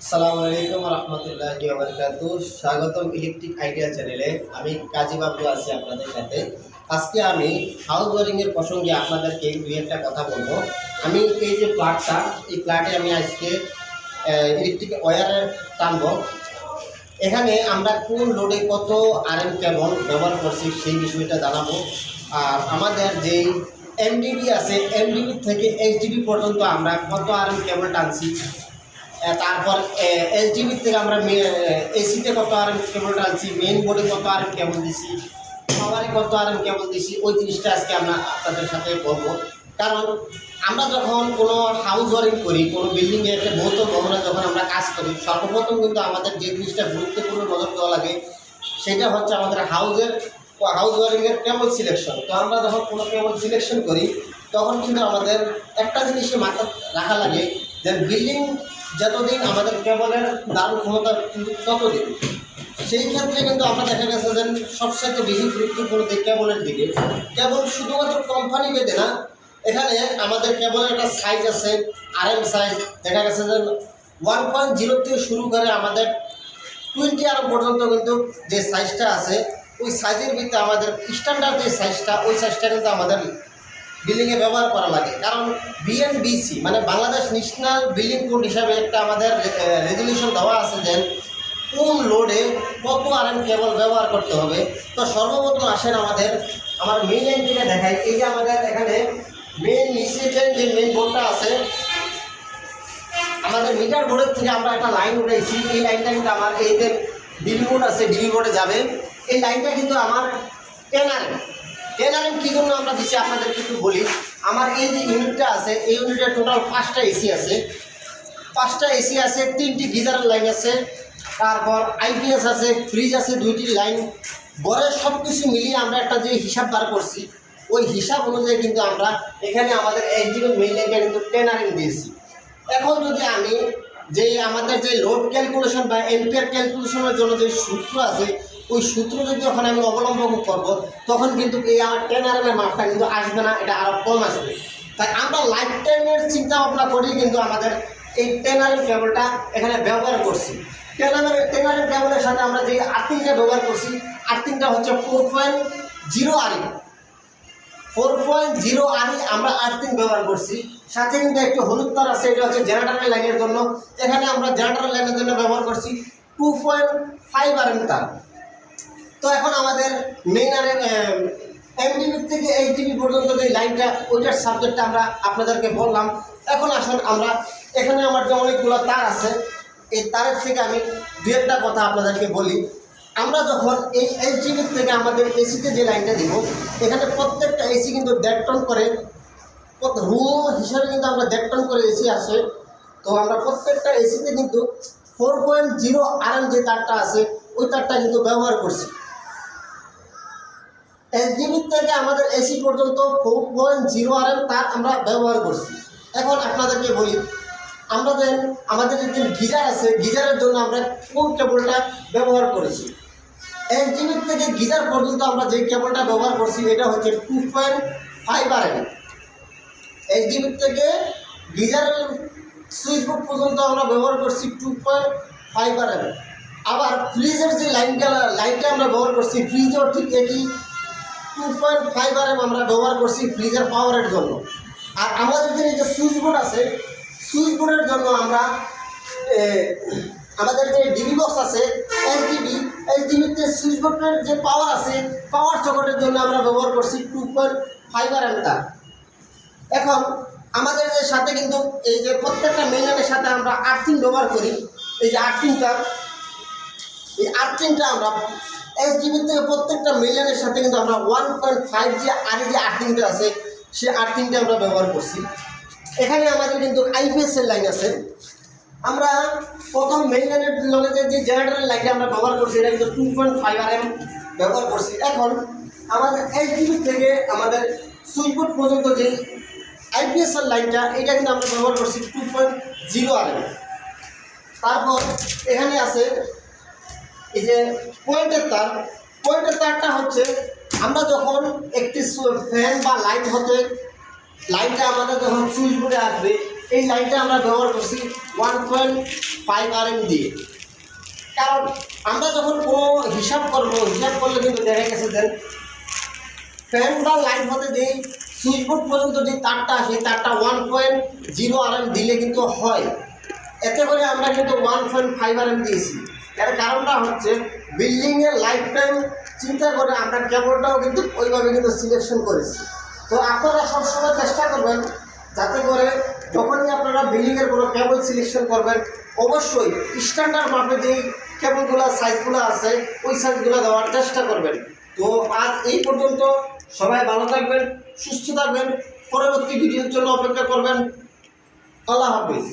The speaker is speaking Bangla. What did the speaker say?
আসসালামু আলাইকুম রহমতুল্লাহি ওয়াবারাকাতু স্বাগতম ইলেকট্রিক আইডিয়া চ্যানেলে আমি কাজী বাবু আছি আপনাদের সাথে। আজকে আমি হাউস ওয়ারিং এর প্রসঙ্গে আপনাদেরকে দুই একটা কথা বলব। আমি এই যে প্লাগটা এই প্লাগে আমি আজকে ইলেকট্রিক ওয়্যারের টানবো। এখানে আমরা কোন লোডে কত আর এম কেবল ব্যবহার করছি সেই বিষয়টা জানাব। আর আমাদের যেই এমডিবি আছে এমডিবি থেকে এইচডিবি পর্যন্ত আমরা কত আর এম কেবল টানছি তারপর এইচডিবি থেকে আমরা এসিতে কত আর কেবল টানছি মেইন বোর্ডে কত আর কেবল দিছি পাওয়ারে কত আর কেবল দিছি, ওই জিনিসটা আজকে আমরা আপনাদের সাথে বলব। কারণ আমরা যখন কোনো হাউস ওয়ারিং করি, কোনো বিল্ডিংয়ে একটা বহুতল ভবনে যখন আমরা কাজ করি, সর্বপ্রথম কিন্তু আমাদের যে জিনিসটা গুরুত্বপূর্ণ নজর দেওয়া লাগে, সেটা হচ্ছে আমাদের হাউসের হাউস ওয়ারিংয়ের কেবল সিলেকশন তো আমরা যখন কোনো কেবল সিলেকশন করি, তখন কিন্তু আমাদের একটা জিনিসে মাথা রাখা লাগে যে বিল্ডিং যতদিন আমাদের কেবলের দারুণ ক্ষমতা ততদিন। সেই ক্ষেত্রে কিন্তু আমরা দেখা গেছে যে সবসাথে বেশি গুরুত্বপূর্ণ দিক কেবলের দিকে কেবল শুধুমাত্র কোম্পানি বেঁধে না, এখানে আমাদের কেবলের একটা সাইজ আছে আর এম সাইজ দেখা গেছে যে ওয়ান পয়েন্ট জিরো থেকে শুরু করে আমাদের টোয়েন্টি আর পর্যন্ত কিন্তু যে সাইজটা আছে, ওই সাইজের ভিতরে আমাদের স্ট্যান্ডার্ড যে সাইজটা ওই সাইজটা কিন্তু আমাদের বিল্ডিংয়ে ব্যবহার করা লাগে। কারণ বিএনবিসি মানে বাংলাদেশ ন্যাশনাল বিল্ডিং কোড হিসাবে একটা আমাদের রেজলিউশন দেওয়া আছে যে কোন লোডে কত আর এম কেবল ব্যবহার করতে হবে। তো সর্বপ্রথম আসেন আমাদের, আমার মেইন লাইন থেকে দেখাই। এই যে আমাদের এখানে মেইন নিচে যে মেইন বোর্ডটা আছে, আমাদের মিটার বোর্ডের থেকে আমরা একটা লাইন উঠেছি এই লাইনটা কিন্তু আমার এই যে ডিবি বোর্ড আছে ডিবি বোর্ডে যাবে। এই লাইনটা কিন্তু আমার ten M ten R M কী জন্য আমরা দিচ্ছি আপনাদেরকে একটু বলি, আমার এই যে ইউনিটটা আছে, এই ইউনিটের টোটাল পাঁচটা এসি আছে। পাঁচটা এসি আছে, তিনটি গিজারের লাইন আছে, তারপর আইপিএস আছে ফ্রিজ আছে, দুইটি লাইন। বরের সব কিছু মিলিয়ে আমরা একটা যে হিসাব বার করছি, ওই হিসাব অনুযায়ী কিন্তু আমরা এখানে আমাদের এইচডিবি মেইন কিন্তু টেনারিং দিয়েছি। এখন যদি আমি যে আমাদের যে লোড ক্যালকুলেশন বা এম্পিয়ার ক্যালকুলেশনের জন্য যে সূত্র আছে ওই সূত্র যদি ওখানে আমি অবলম্বন করব, তখন কিন্তু এই আমার টেন আর মাপটা কিন্তু আসবে না, এটা আরও কম আসবে। তাই আমরা লাইফ টাইমের চিন্তা ভাবনা করেই কিন্তু আমাদের এই টেন আর কেবলটা এখানে ব্যবহার করছি। টেন আর টেন আর কেবলের সাথে আমরা যে আর্থিংটা ব্যবহার করছি, আর্থিংটা হচ্ছে ফোর পয়েন্ট জিরো আর ফোর পয়েন্ট জিরো আরই আমরা আর্থিং ব্যবহার করছি। সাথে কিন্তু একটি হলুদ তার আছে, এটা হচ্ছে জেনারেটার লাইনের জন্য। এখানে আমরা জেনারেটার লাইনের জন্য ব্যবহার করছি two point five R M তার। তো এখন আমাদের মেইন আর এমডিবি থেকে এইচডিবি পর্যন্ত যে লাইনটা ওইটার সাবজেক্টটা আমরা আপনাদেরকে বললাম। এখন আসুন আমরা, এখানে আমার যে অনেকগুলো তার আছে, এই তারের থেকে আমি দু একটা কথা আপনাদেরকে বলি। আমরা যখন এই এইচডিবি থেকে আমাদের এসিতে যে লাইনটা দিব, এখানে প্রত্যেকটা এসি কিন্তু দেড় টন করে। রুম হিসাবে কিন্তু আমরা দেড় টন করে এসি আসে তো আমরা প্রত্যেকটা এসিতে কিন্তু ফোর পয়েন্ট জিরো আর যে তারটা আছে, ওই তারটা কিন্তু ব্যবহার করছি। এসডিবি থেকে আমাদের এসি পর্যন্ত four point zero R M তার আমরা ব্যবহার করছি। এখন আপনাদেরকে বলি আমাদের আমাদের যে গিজার আছে, গিজারের জন্য আমরা কোন কেবলটা ব্যবহার করেছি? এসডিবি থেকে গিজার পর্যন্ত আমরা যে কেবলটা ব্যবহার করছি, এটা হচ্ছে two point five R M HDB থেকে গিজারের সুইচ বোর্ড পর্যন্ত আমরা ব্যবহার করছি two point five R M আবার ফ্রিজের যে লাইনটা লাইনটা আমরা ব্যবহার করছি, ফ্রিজেও ঠিক একই two point five R M আমরা ব্যবহার করছি ফ্রিজের পাওয়ারের জন্য। আর আমাদের যে যে সুইচ বোর্ড আছে, সুইচ বোর্ডের জন্য আমরা আমাদের যে ডিবি বক্স আছে এইচডিবি এইচডিবিতে সুইচ বোর্ডের যে পাওয়ার আছে পাওয়ার চকটের জন্য আমরা ব্যবহার করছি two point five R M তার। এখন, আমাদের যে সাথে কিন্তু এই যে প্রত্যেকটা মেইনের সাথে আমরা আর্থিং ব্যবহার করি, এই যে আর্থিংটা এই আর্থিংটা আমরা এসডিবি থেকে প্রত্যেকটা মিলিয়নের সাথে কিন্তু আমরা ওয়ান পয়েন্ট ফাইভ যে আর যে আর্থিংটা আছে। সেই আর্থিংটা আমরা ব্যবহার করছি। এখানে আমাদের কিন্তু আইপিএস এর লাইন আছে। আমরা প্রথম মেইন লাইনের লগে যে জেনারেটরের লাইনটা আমরা ব্যবহার করছি, এটা কিন্তু two point five R M ব্যবহার করছি। এখন আমাদের এইচডিবি থেকে আমাদের সুইচবোর্ড পর্যন্ত যে আইপিএস এর লাইনটা এটা কিন্তু আমরা ব্যবহার করছি two point zero R M তারপর এখানে আছে এই যে পয়েন্টের তার, পয়েন্টের তারটা হচ্ছে আমরা যখন একটি ফ্যান বা লাইট হতে লাইটটা আমাদের যখন সুইচ বোর্ডে আসবে, এই লাইনটা আমরা ব্যবহার করছি one point five R M দিয়ে। কারণ আমরা যখন কোনো হিসাব করব, হিসাব করলে কিন্তু দেখা গেছে যে ফ্যান বা লাইট হতে যেই সুইচ বোর্ড পর্যন্ত যে তারটা আসে তারটা one point zero R M দিলে কিন্তু হয়। এতে করে আমরা কিন্তু one point five R M দিয়েছি। এর কারণটা হচ্ছে বিল্ডিংয়ের লাইফ টাইম চিন্তা করে আমরা কেবলটাও কিন্তু ওইভাবে কিন্তু সিলেকশন করেছি। তো আপনারা সবসময় চেষ্টা করবেন যাতে করে যখনই আপনারা বিল্ডিংয়ের কোনো কেবল সিলেকশন করবেন, অবশ্যই স্ট্যান্ডার্ড মাপে যেই কেবলগুলো সাইজগুলো আছে, ওই সাইজগুলো দেওয়ার চেষ্টা করবেন। তো আজ এই পর্যন্ত সবাই ভালো থাকবেন, সুস্থ থাকবেন, পরবর্তী ভিডিওর জন্য অপেক্ষা করবেন। আল্লাহ হাফিজ।